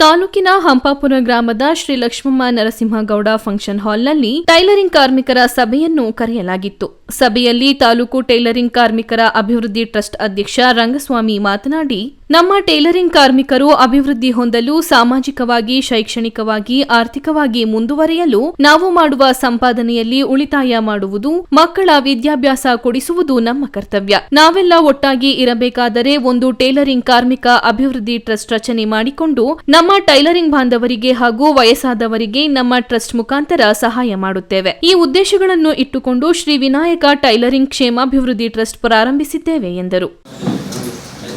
ತಾಲೂಕಿನ ಹಂಪಾಪುರ ಗ್ರಾಮದ ಶ್ರೀ ಲಕ್ಷ್ಮಮ್ಮ ನರಸಿಂಹಗೌಡ ಫಂಕ್ಷನ್ ಹಾಲ್ನಲ್ಲಿ ಟೈಲರಿಂಗ್ ಕಾರ್ಮಿಕರ ಸಭೆಯನ್ನು ಕರೆಯಲಾಗಿತ್ತು. ಸಭೆಯಲ್ಲಿ ತಾಲೂಕು ಟೈಲರಿಂಗ್ ಕಾರ್ಮಿಕರ ಅಭಿವೃದ್ಧಿ ಟ್ರಸ್ಟ್ ಅಧ್ಯಕ್ಷ ರಂಗಸ್ವಾಮಿ ಮಾತನಾಡಿ ನಮ್ಮ ಟೈಲರಿಂಗ್ ಕಾರ್ಮಿಕರು ಅಭಿವೃದ್ಧಿ ಹೊಂದಲು ಸಾಮಾಜಿಕವಾಗಿ, ಶೈಕ್ಷಣಿಕವಾಗಿ, ಆರ್ಥಿಕವಾಗಿ ಮುಂದುವರಿಯಲು ನಾವು ಮಾಡುವ ಸಂಪಾದನೆಯಲ್ಲಿ ಉಳಿತಾಯ ಮಾಡುವುದು, ಮಕ್ಕಳ ವಿದ್ಯಾಭ್ಯಾಸ ಕೊಡಿಸುವುದು ನಮ್ಮ ಕರ್ತವ್ಯ. ನಾವೆಲ್ಲ ಒಟ್ಟಾಗಿ ಇರಬೇಕಾದರೆ ಒಂದು ಟೈಲರಿಂಗ್ ಕಾರ್ಮಿಕ ಅಭಿವೃದ್ಧಿ ಟ್ರಸ್ಟ್ ರಚನೆ ಮಾಡಿಕೊಂಡು ನಮ್ಮ ಟೈಲರಿಂಗ್ ಬಾಂಧವರಿಗೆ ಹಾಗೂ ವಯಸ್ಸಾದವರಿಗೆ ನಮ್ಮ ಟ್ರಸ್ಟ್ ಮುಖಾಂತರ ಸಹಾಯ ಮಾಡುತ್ತೇವೆ. ಈ ಉದ್ದೇಶಗಳನ್ನು ಇಟ್ಟುಕೊಂಡು ಶ್ರೀ ವಿನಾಯಕ ಟೈಲರಿಂಗ್ ಕ್ಷೇಮಾಭಿವೃದ್ಧಿ ಟ್ರಸ್ಟ್ ಪ್ರಾರಂಭಿಸಿದ್ದೇವೆ ಎಂದರು.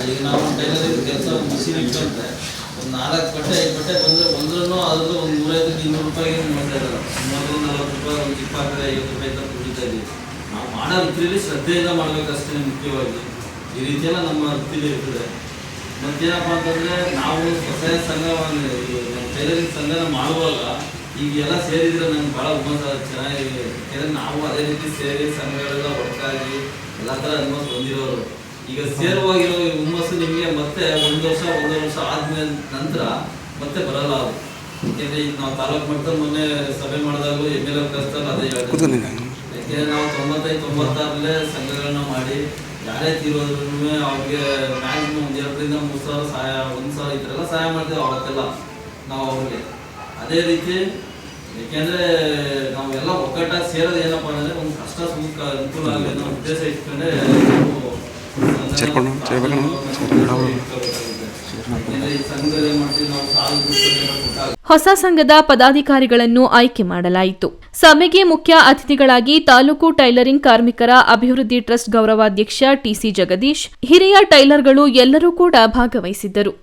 ಈಗ ನಾವು ಟೈಲರಿಂಗ್ ಕೆಲಸ ಮಿಷಿನ್ ಇಟ್ಕೊಂಡ್ರೆ ಒಂದು ನಾಲ್ಕು ಬಟ್ಟೆ, ಐದು ಬಟ್ಟೆ ಬಂದರೆ ಬಂದ್ರೂ ಅದ್ರದ್ದು ಒಂದು ನೂರೈದು ಇನ್ನೂರು ರೂಪಾಯಿಗೆ ಮಾಡ್ತಾ ಇದ್ದಾರೆ. ಮೂವತ್ತು ನಲ್ವತ್ತು ರೂಪಾಯಿ, ಒಂದು ಇಪ್ಪತ್ತೈದು ಐವತ್ತು ರೂಪಾಯಿ ಅಂತ ಕುಡಿತಾ ಇದ್ದೀವಿ ನಾವು ಮಾಡೋ ವೃತ್ತಿಯಲ್ಲಿ ಶ್ರದ್ಧೆಯಿಂದ ಮಾಡಬೇಕಷ್ಟೇ ಮುಖ್ಯವಾಗಿ. ಈ ರೀತಿಯೆಲ್ಲ ನಮ್ಮ ವೃತ್ತಿಲಿ ಇರ್ತದೆ. ಮತ್ತೇನಪ್ಪ ಅಂತಂದರೆ ನಾವು ಸ್ವಸಹಾಯ ನಮ್ಮ ಟೈಲರಿಂಗ್ ಸಂಘನ ಮಾಡುವಾಗ ಈಗ ಎಲ್ಲ ಸೇರಿದ್ರೆ ನಂಗೆ ಭಾಳ ಹುಮ್ಮಸ ಚೆನ್ನಾಗಿದೆ ಯಾಕೆಂದರೆ ನಾವು ಅದೇ ರೀತಿ ಸೇರಿ ಸಂಘಗಳೆಲ್ಲ ಒಟ್ಟಾಗಿ ಎಲ್ಲ ಥರ ಅನುಮತಿ ಹೊಂದಿರೋರು ಈಗ ಸೇರುವಾಗಿರೋ ಹುಮ್ಮಸ್ಸು ನಿಮಗೆ ಮತ್ತೆ ಒಂದು ವರ್ಷ ಒಂದೂವರೆ ವರ್ಷ ಆದ್ಮೇಲೆ ನಂತರ ಮತ್ತೆ ಬರಲ್ಲ ಅದು. ಯಾಕೆಂದ್ರೆ ಈಗ ನಾವು ತಾಲೂಕು ಮಟ್ಟದಲ್ಲಿ ಮೊನ್ನೆ ಸಭೆ ಮಾಡಿದಾಗ ಎಂ ಎಲ್ ಎ ಕಳಿಸ್ತಾರೆ ಅದೇ ಹೇಳ್ತಾರೆ ಯಾಕೆಂದ್ರೆ ನಾವು ತೊಂಬತ್ತೈದು ತೊಂಬತ್ತಾರಲ್ಲೇ ಸಂಘಗಳನ್ನ ಮಾಡಿ ಯಾರೇ ತೀರೋದ್ರೂ ಅವ್ರಿಗೆ ಮ್ಯಾಕ್ಸಿಮಮ್ ಒಂದು ಎರಡರಿಂದ ಮೂರು ಸಾವಿರ ಸಹಾಯ ಒಂದು ಸಾವಿರ ಈ ಥರ ಎಲ್ಲ ಸಹಾಯ ಮಾಡ್ತೀವಿ ಅವತ್ತೆಲ್ಲ ನಾವು ಅವ್ರಿಗೆ. ಅದೇ ರೀತಿ ಯಾಕೆಂದ್ರೆ ನಾವೆಲ್ಲ ಒಗ್ಗಟ್ಟಾಗಿ ಸೇರೋದು ಏನಪ್ಪ ಅಂದ್ರೆ ಒಂದು ಕಷ್ಟ ಸುಖ ಅನುಕೂಲ ಆಗಲಿ ಅನ್ನೋ ಉದ್ದೇಶ ಇಟ್ಕೊಂಡೆ ಸೇರ್ಕೊಂಡು ಸೇರ್ಬೇಕು ಹೊಸ ಸಂಘದ ಪದಾಧಿಕಾರಿಗಳನ್ನು ಆಯ್ಕೆ ಮಾಡಲಾಯಿತು. ಸಭೆಗೆ ಮುಖ್ಯ ಅತಿಥಿಗಳಾಗಿ ತಾಲೂಕು ಟೈಲರಿಂಗ್ ಕಾರ್ಮಿಕರ ಅಭಿವೃದ್ಧಿ ಟ್ರಸ್ಟ್ ಗೌರವಾಧ್ಯಕ್ಷ ಟಿಸಿ ಜಗದೀಶ್, ಹಿರಿಯ ಟೈಲರ್ಗಳು ಎಲ್ಲರೂ ಕೂಡ ಭಾಗವಹಿಸಿದ್ದರು.